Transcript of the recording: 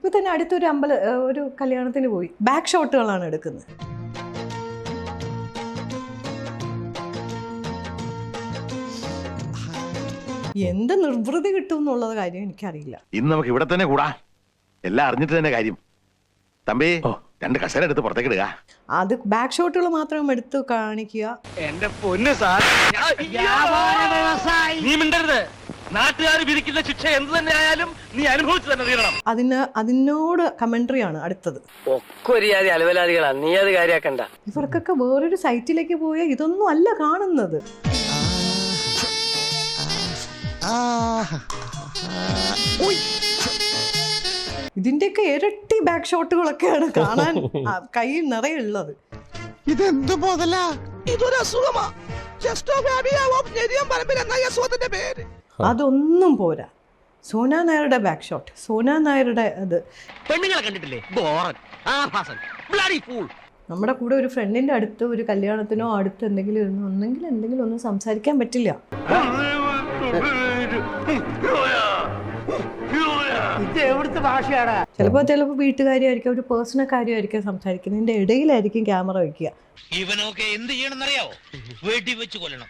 ഇപ്പൊ തന്നെ അടുത്തൊരു അമ്പല ഒരു കല്യാണത്തിന് പോയി. ബാക്ക് ഷോട്ടുകളാണ് എടുക്കുന്നത്. എന്ത് നിർവൃതി കിട്ടും എന്നുള്ളത് കാര്യം എനിക്കറിയില്ല. ഇന്ന് നമുക്ക് ഇവിടെ തന്നെ കൂടാ. എല്ലാം അറിഞ്ഞിട്ട് തന്നെ കാര്യം. തമ്പി രണ്ട് കസേര എടുത്ത് പുറത്തേക്ക് ഇടുക. അത് ബാക്ക് ഷോട്ടുകൾ മാത്രം എടുത്ത് കാണിക്കുക. എന്റെ പൊന്ന് സാർ. നാട്ടുകാർ വിധിക്കുന്ന ശിക്ഷ എന്ത് തന്നെ ആയാലും നീ അനുഭവിച്ചു തന്നെ തീരണം. അതിന് അതിനോട് കമന്ററി ആണ് അടുത്തത്. ഒക്കെ ഒരു ജാതി അലവലാദികളാ നീ അത് കാര്യാക്കണ്ട. ഇവർക്കൊക്കെ വേറൊരു സൈറ്റിലേക്ക് പോയാൽ ഇതൊന്നും അല്ല കാണുന്നത്. ഇതിന്റെയൊക്കെ ഇരട്ടി ബാക്ക് ഷോട്ടുകളൊക്കെയാണ് കാണാൻ കയ്യിൽ കയ്യിൽ നിറയുള്ളത് ഇതെന്ത് മുതലാ ഇതൊരു അസുഖമാ ചെസ്റ്റോഫാബിയാവോ ഞെരിയാൻ പറമ്പിൽ എന്നാ അസുഖത്തിന്റെ പേര്. അതൊന്നും പോരാ. സോന നായരുടെ ബാക്ക് ഷോട്ട് സോന നായരുടെ അത്. പെണ്ണുങ്ങളെ കണ്ടിട്ടില്ലേ? നമ്മുടെ കൂടെ ഒരു ഫ്രണ്ടിന്റെ അടുത്ത് ഒരു കല്യാണത്തിനോ അടുത്ത് എന്തെങ്കിലും ഇരുന്നു ഒന്നെങ്കിൽ എന്തെങ്കിലും ഒന്നും സംസാരിക്കാൻ പറ്റില്ല. ചിലപ്പോ ചിലപ്പോ വീട്ടുകാരിയായിരിക്കും ഒരു പേഴ്സണൽ കാര്യമായിരിക്കും സംസാരിക്കുന്നതിന്റെ ഇടയിലായിരിക്കും ക്യാമറ വെക്കുക. ഇവനൊക്കെ എന്ത് ചെയ്യണമെന്നറിയാവോ? വീട്ടിൽ വെച്ച് കൊല്ലണം.